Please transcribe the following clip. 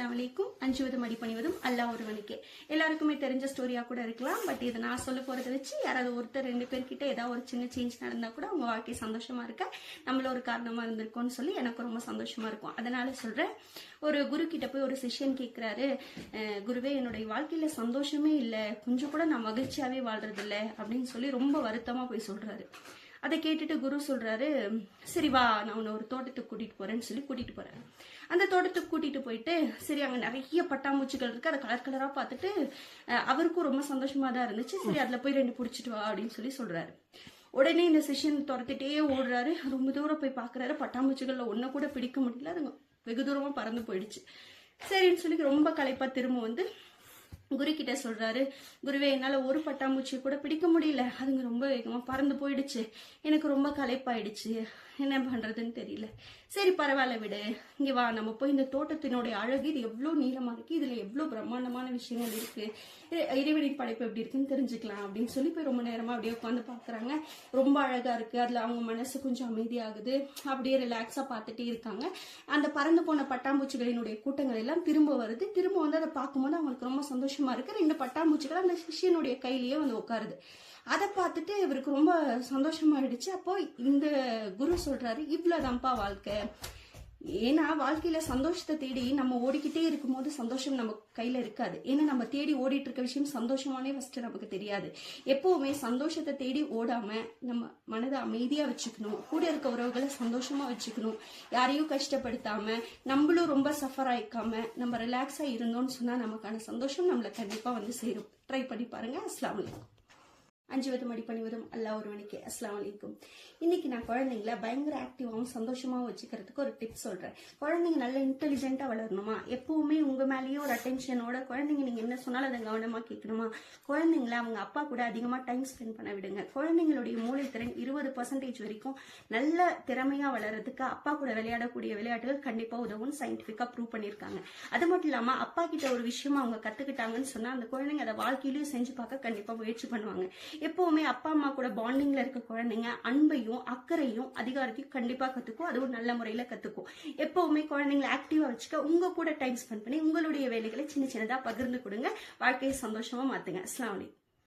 அஸ்ஸலாமலைக்கும். அஞ்சுவதும் அடிப்பணிவதும் அல்லா ஒருவனுக்கே. எல்லாருக்குமே தெரிஞ்ச ஸ்டோரியா கூட இருக்கலாம். பட் இதை நான் சொல்ல போறதை வச்சு யாராவது ஒருத்தர் ரெண்டு பேர்கிட்ட ஏதாவது ஒரு சின்ன சேஞ்ச் நடந்தா கூட உங்க வாழ்க்கை சந்தோஷமா இருக்க நம்மள ஒரு காரணமா இருந்திருக்கும்னு சொல்லி எனக்கு ரொம்ப சந்தோஷமா இருக்கும். அதனால சொல்றேன். ஒரு குரு கிட்ட போய் ஒரு சிஷ்யன் கேட்கிறாரு குருவே என்னுடைய வாழ்க்கையில சந்தோஷமே இல்லை. கொஞ்சம் கூட நான் மகிழ்ச்சியாவே வாழ்றது இல்லை அப்படின்னு சொல்லி ரொம்ப வருத்தமா போய் சொல்றாரு. அதை கேட்டுட்டு குரு சொல்றாரு சரி வா நான் உன்னை ஒரு தோட்டத்துக்கு கூட்டிட்டு போறேன்னு சொல்லி கூட்டிட்டு போறாரு. அந்த தோட்டத்துக்கு கூட்டிட்டு போயிட்டு சரி அங்க நிறைய பட்டாம்பூச்சிகள் இருக்கு. அதை கலர் கலரா பார்த்துட்டு அவருக்கும் ரொம்ப சந்தோஷமா தான் இருந்துச்சு. சரி அதுல போய் ரெண்டு பிடிச்சிட்டு வா அப்படின்னு சொல்லி சொல்றாரு. உடனே இந்த சிஷ்யன் துரத்திட்டே ஓடுறாரு. ரொம்ப தூரம் போய் பாக்குறாரு பட்டாம்பூச்சிகள்ல ஒன்ன கூட பிடிக்க முடியல. அதுங்க வெகு தூரமா பறந்து போயிடுச்சு. சரின்னு சொல்லி ரொம்ப களைப்பா திரும்ப வந்து குரு கிட்ட சொல்றாரு குருவே என்னால ஒரு பட்டாம்பூச்சி கூட பிடிக்க முடியல. அதுங்க ரொம்ப வேகமா பறந்து போயிடுச்சு. எனக்கு ரொம்ப களைப்பாயிடுச்சு. என்ன பண்றதுன்னு தெரியல. சரி பரவாயில்ல விடு. இங்க வா நம்ம போய் இந்த தோட்டத்தினுடைய அழகு இது எவ்வளவு நீளமா இருக்கு இதுல எவ்வளவு பிரம்மாண்டமான விஷயங்கள் இருக்கு இறைவனின் படைப்பு எப்படி இருக்குன்னு தெரிஞ்சுக்கலாம் அப்படின்னு சொல்லி போய் ரொம்ப நேரமா அப்படியே உட்காந்து பாக்குறாங்க. ரொம்ப அழகா இருக்கு. அதுல அவங்க மனசு கொஞ்சம் அமைதியாகுது. அப்படியே ரிலாக்ஸா பார்த்துட்டே இருக்காங்க. அந்த பறந்து போன பட்டாம்பூச்சிகளினுடைய கூட்டங்கள் எல்லாம் திரும்ப வருது. திரும்ப வந்து அதை பார்க்கும்போது அவங்களுக்கு ரொம்ப சந்தோஷம் இருக்கு. ரெண்டு பட்டாம்பூச்சிகள் அந்த சிஷ்யனுடைய கையிலேயே வந்து உட்காருது. அதை பார்த்துட்டு இவருக்கு ரொம்ப சந்தோஷமாயிடுச்சு அப்போ இந்த குரு சொல்றாரு இவ்வளவுதான்ப்பா வாழ்க்கை. ஏன்னா வாழ்க்கையில சந்தோஷத்தை தேடி நம்ம ஓடிக்கிட்டே இருக்கும்போது சந்தோஷம் நம்ம கையில இருக்காது. ஏன்னா நம்ம தேடி ஓடிட்டு இருக்க விஷயம் சந்தோஷமானே ஃபர்ஸ்ட் நமக்கு தெரியாது. எப்பவுமே சந்தோஷத்தை தேடி ஓடாம நம்ம மனதை அமைதியா வச்சுக்கணும். கூட இருக்க உறவுகளை சந்தோஷமா வச்சுக்கணும். யாரையும் கஷ்டப்படுத்தாம நம்மளும் ரொம்ப சஃபர் ஆயிக்காம நம்ம ரிலாக்ஸா இருந்தோம்னு சொன்னா நமக்கான சந்தோஷம் நம்மள கண்டிப்பா வந்து சேரும். ட்ரை பண்ணி பாருங்க. அஸ்லாம் வலைக்கம் அஞ்சுவதும் அடிப்பணிவதும் அல்லா ஒருவனுக்கு அஸ்லாம் வலைக்கும் இன்னைக்கு நான் குழந்தைங்கள பயங்கர ஆக்டிவாகவும் சந்தோஷமாகவும் வச்சுக்கிறதுக்கு ஒரு டிப் சொல்றேன். குழந்தைங்க நல்ல இன்டெலிஜென்ட்டா வளரணுமா? எப்பவுமே உங்க மேலேயே ஒரு அட்டென்ஷனோட குழந்தைங்க நீங்க என்ன சொன்னாலும் அதை கவனமா கேட்கணுமா? குழந்தைங்கள அவங்க அப்பா கூட அதிகமா டைம் ஸ்பெண்ட் பண்ண விடுங்க. குழந்தைங்களுடைய மூளைத்திறன் இருபது பர்சன்டேஜ் வரைக்கும் நல்ல திறமையா வளர்றதுக்கு அப்பா கூட விளையாடக்கூடிய விளையாட்டுகள் கண்டிப்பா உதவும் சயின்டிபிக்கா ப்ரூவ் பண்ணிருக்காங்க அது மட்டும் இல்லாம அப்பா கிட்ட ஒரு விஷயமா அவங்க கத்துக்கிட்டாங்கன்னு சொன்னா அந்த குழந்தைங்க அதை வாழ்க்கையிலயும் செஞ்சு பார்க்க கண்டிப்பா முயற்சி பண்ணுவாங்க. எப்பவுமே அப்பா அம்மா கூட பாண்டிங்ல இருக்க குழந்தைங்க அன்பையும் அக்கறையும் அதிகாரத்தையும் கண்டிப்பா கத்துக்கும். அதுவும் நல்ல முறையில கத்துக்கும். எப்பவுமே குழந்தைங்களை ஆக்டிவா வச்சுக்க உங்க கூட டைம் ஸ்பெண்ட் பண்ணி உங்களுடைய வேலைகளை சின்ன சின்னதா பகிர்ந்து கொடுங்க. வாழ்க்கையை சந்தோஷமா மாத்துங்க. அஸ்லாம் வலைக்கும்